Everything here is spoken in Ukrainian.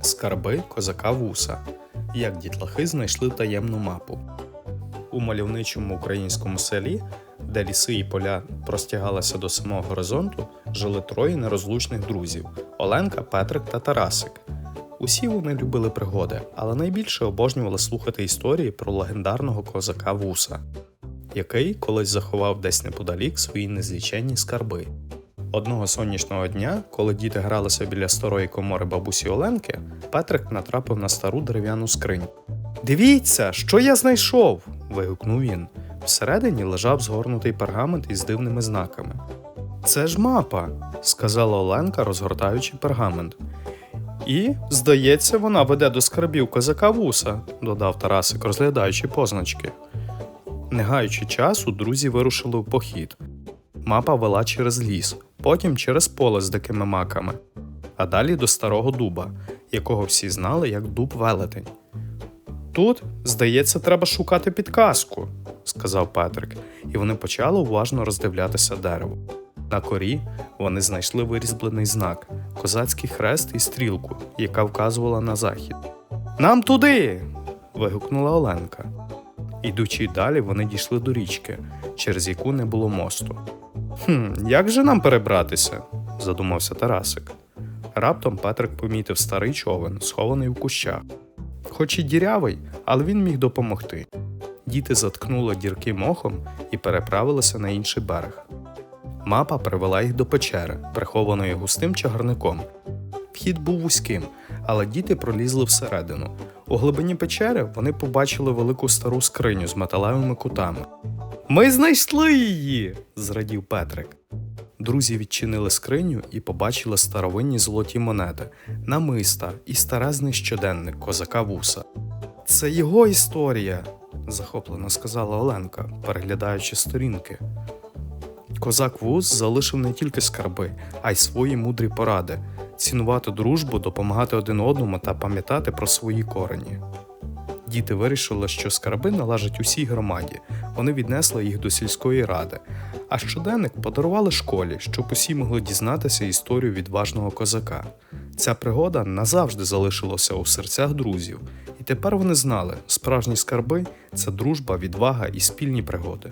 Скарби козака вуса. Як дітлахи знайшли таємну мапу. У мальовничому українському селі, де ліси і поля простягалися до самого горизонту, жили троє нерозлучних друзів Оленка, Петрик та Тарасик. Усі вони любили пригоди, але найбільше обожнювали слухати історії про легендарного козака Вуса, який колись заховав десь неподалік свої незліченні скарби. Одного сонячного дня, коли діти гралися біля старої комори бабусі Оленки, Петрик натрапив на стару дерев'яну скриню. Дивіться, що я знайшов. вигукнув він. Всередині лежав згорнутий пергамент із дивними знаками. Це ж мапа, сказала Оленка, розгортаючи пергамент. І, здається, вона веде до скарбів козака вуса, додав Тарасик, розглядаючи позначки. Не гаючи часу, друзі вирушили в похід. Мапа вела через ліс, потім через поле з дикими маками, а далі до старого дуба, якого всі знали як дуб велетень. Тут, здається, треба шукати підказку, сказав Петрик, і вони почали уважно роздивлятися дерево. На корі вони знайшли вирізблений знак козацький хрест і стрілку, яка вказувала на захід. Нам туди. вигукнула Оленка. Ідучи далі, вони дійшли до річки, через яку не було мосту. Хм, як же нам перебратися? задумався Тарасик. Раптом Петрик помітив старий човен, схований у кущах. Хоч і дірявий, але він міг допомогти. Діти заткнули дірки мохом і переправилися на інший берег. Мапа привела їх до печери, прихованої густим чагарником. Вхід був вузьким, але діти пролізли всередину. У глибині печери вони побачили велику стару скриню з металевими кутами. Ми знайшли її! зрадів Петрик. Друзі відчинили скриню і побачили старовинні золоті монети, намиста і старезний щоденник козака вуса. Це його історія, захоплено сказала Оленка, переглядаючи сторінки. Козак Вуз залишив не тільки скарби, а й свої мудрі поради цінувати дружбу, допомагати один одному та пам'ятати про свої корені. Діти вирішили, що скарби належать усій громаді. Вони віднесли їх до сільської ради, а щоденник подарували школі, щоб усі могли дізнатися історію відважного козака. Ця пригода назавжди залишилася у серцях друзів, і тепер вони знали, справжні скарби це дружба, відвага і спільні пригоди.